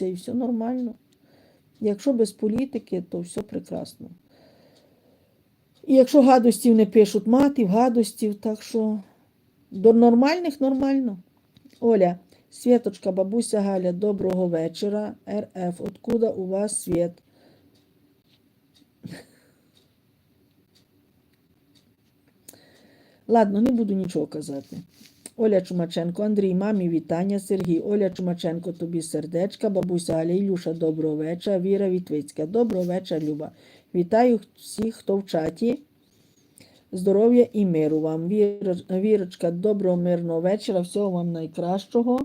спілкуються і все нормально. Якщо без політики, то все прекрасно. І якщо гадостів не пишуть матів, гадостів, так що до нормальних нормально. Оля, Світочка, бабуся Галя, доброго вечора. РФ, откуда у вас світ? Ладно, не буду нічого казати. Оля Чумаченко, Андрій, мамі, вітання, Сергій, Оля Чумаченко, тобі сердечка, бабуся Галя, Ілюша, доброго вечора, Віра Вітвицька, доброго вечора, Люба. Вітаю всіх, хто в чаті. Здоров'я і миру вам. Вірочка, доброго мирного вечора, всього вам найкращого.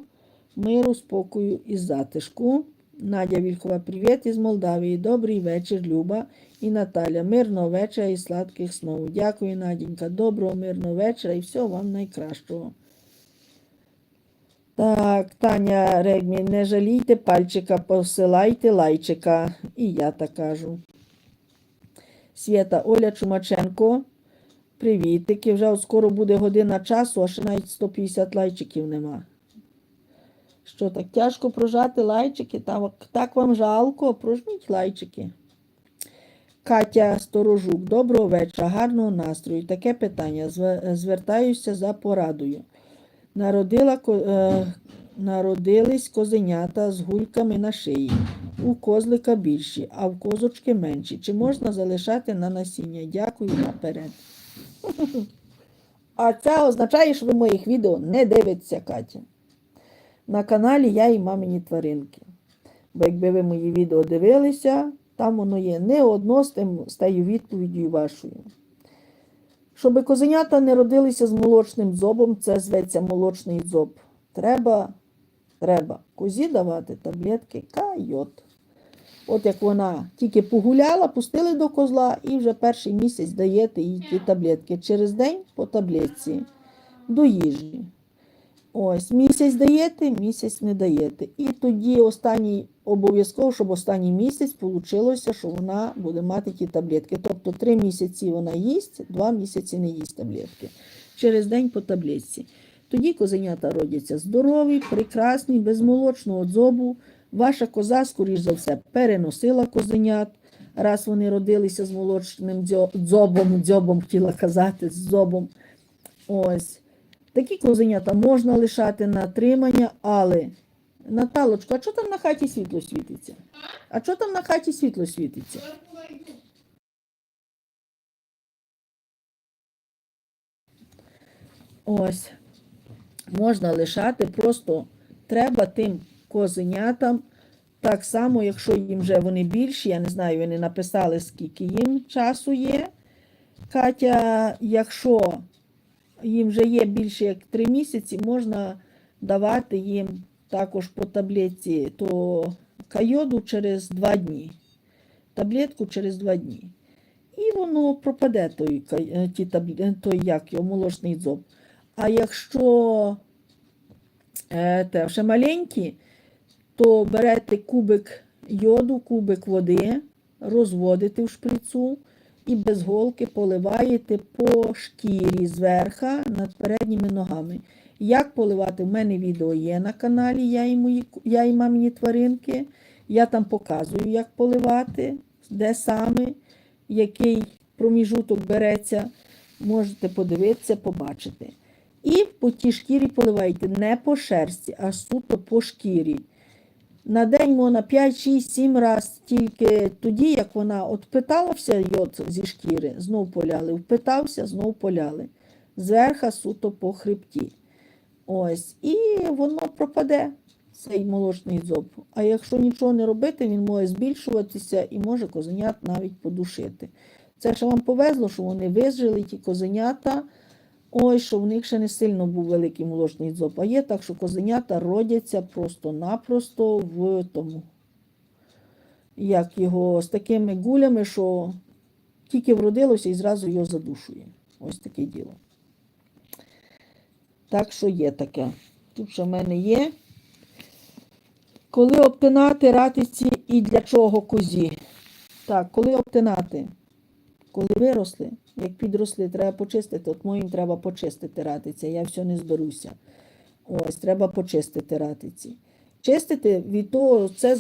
Миру, спокою і затишку. Надя Вільхова, привіт із Молдавії. Добрий вечір, Люба і Наталя. Мирного вечора і сладких снов. Дякую, Надінька. Доброго, мирного вечора і всього вам найкращого. Так, Таня Регмі, не жалійте пальчика, посилайте лайчика. І я так кажу. Свята Оля Чумаченко. Привітики. Вже скоро буде година часу, а ще навіть 150 лайчиків нема. Що так тяжко прожати лайчики? Так, так вам жалко, прожміть лайчики. Катя Сторожук, доброго вечора, гарного настрою. Таке питання. Звертаюся за порадою. Народила, е, народились козенята з гульками на шиї. У козлика більші, а в козочки менші. Чи можна залишати на насіння? Дякую наперед. А це означає, що ви моїх відео не дивитеся, Катя. На каналі я і мамині тваринки. Бо якби ви мої відео дивилися, там воно є не одно з тим з відповіддю вашою. Щоби козенята не родилися з молочним зобом, це зветься молочний зоб. Треба, треба козі давати таблетки кайот. От як вона тільки погуляла, пустили до козла і вже перший місяць даєте їй ті таблетки. Через день по таблетці до їжі. Ось, місяць даєте, місяць не даєте. І тоді останній обов'язково, щоб останній місяць вийшло, що вона буде мати ті таблетки. Тобто три місяці вона їсть, два місяці не їсть таблетки. Через день по таблетці. Тоді козенята родяться здорові, прекрасні, без молочного дзобу. Ваша коза, скоріш за все, переносила козенят, раз вони родилися з молочним дзьо- дзьобом, дзьобом хотіла казати, з дзобом. Ось. Такі козенята можна лишати на тримання, але Наталочко, а що там на хаті світло світиться? А що там на хаті світло світиться? Ось. Можна лишати, просто треба тим козенятам, так само, якщо їм вже вони більші, я не знаю, вони написали, скільки їм часу є. Катя, якщо їм вже є більше як 3 місяці, можна давати їм також по таблетці то кайоду через 2 дні. Таблетку через 2 дні. І воно пропаде той, е, ті таблі- той як його, молочний дзоб. А якщо е, те, ще маленькі, то берете кубик йоду, кубик води, розводите в шприцу і без голки поливаєте по шкірі зверха над передніми ногами. Як поливати? У мене відео є на каналі, я і, мої, я і мамині тваринки. Я там показую, як поливати, де саме, який проміжуток береться. Можете подивитися, побачити. І по тій шкірі поливайте не по шерсті, а суто по шкірі. На день можна 5, 6, 7 разів, тільки тоді, як вона от впиталася йод зі шкіри, знов поляли, впитався, знов поляли. Зверха суто по хребті. Ось. І воно пропаде, цей молочний зоб. А якщо нічого не робити, він може збільшуватися і може козенят навіть подушити. Це ще вам повезло, що вони вижили, ті козенята. Ой, що в них ще не сильно був великий молочний дзоб. А є так, що козенята родяться просто-напросто в тому. Як його з такими гулями, що тільки вродилося і зразу його задушує. Ось таке діло. Так що є таке. Тут що в мене є. Коли обтинати ратиці і для чого козі? Так, коли обтинати? Коли виросли, як підросли, треба почистити. От моїм треба почистити ратиця, я все не зберуся. Ось, треба почистити ратиці. Чистити від того, це